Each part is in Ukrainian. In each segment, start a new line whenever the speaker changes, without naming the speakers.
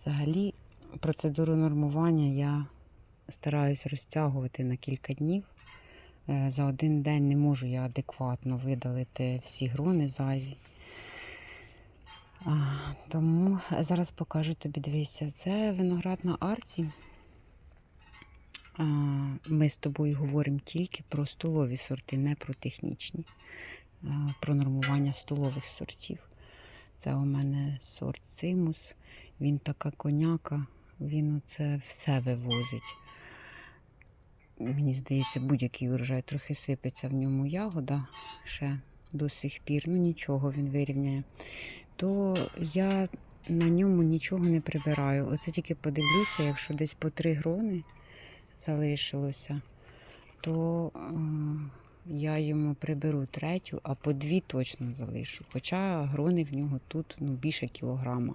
Взагалі, процедуру нормування я стараюсь розтягувати на кілька днів. Е, За один день не можу я адекватно видалити всі грони зайві. Тому зараз покажу тобі, дивися, це виноград на арці. Ми з тобою говоримо тільки про столові сорти, не про технічні, про нормування столових сортів. Це у мене сорт цимус. Він така коняка, він оце все вивозить. Мені здається, будь-який урожай трохи сипеться в ньому ягода ще до сих пір. Ну нічого він вирівняє. То я на ньому нічого не прибираю. Оце тільки подивлюся, якщо десь по три грони залишилося, то е, я йому приберу третю, а по дві точно залишу. Хоча грони в нього тут ну, більше кілограма.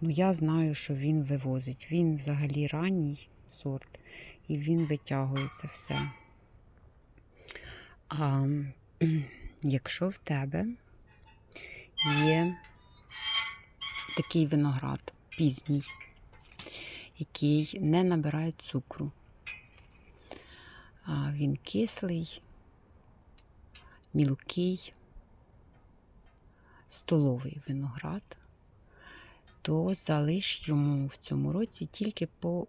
Ну, я знаю, що він вивозить. Він взагалі ранній сорт, і він витягує це все. А якщо в тебе є такий виноград пізній, який не набирає цукру, а він кислий, мілкий, столовий виноград, то залиш йому в цьому році тільки по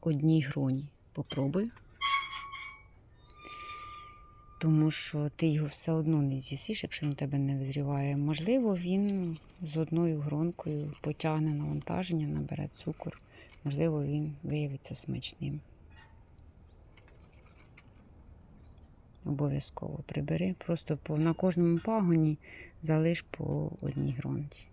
одній гроні. Попробуй. Тому що ти його все одно не з'їсиш, якщо він тебе не визріває. Можливо, він з одною гронкою потягне навантаження, набере цукор. Можливо, він виявиться смачним. Обов'язково прибери. Просто на кожному пагоні залиш по одній гронці.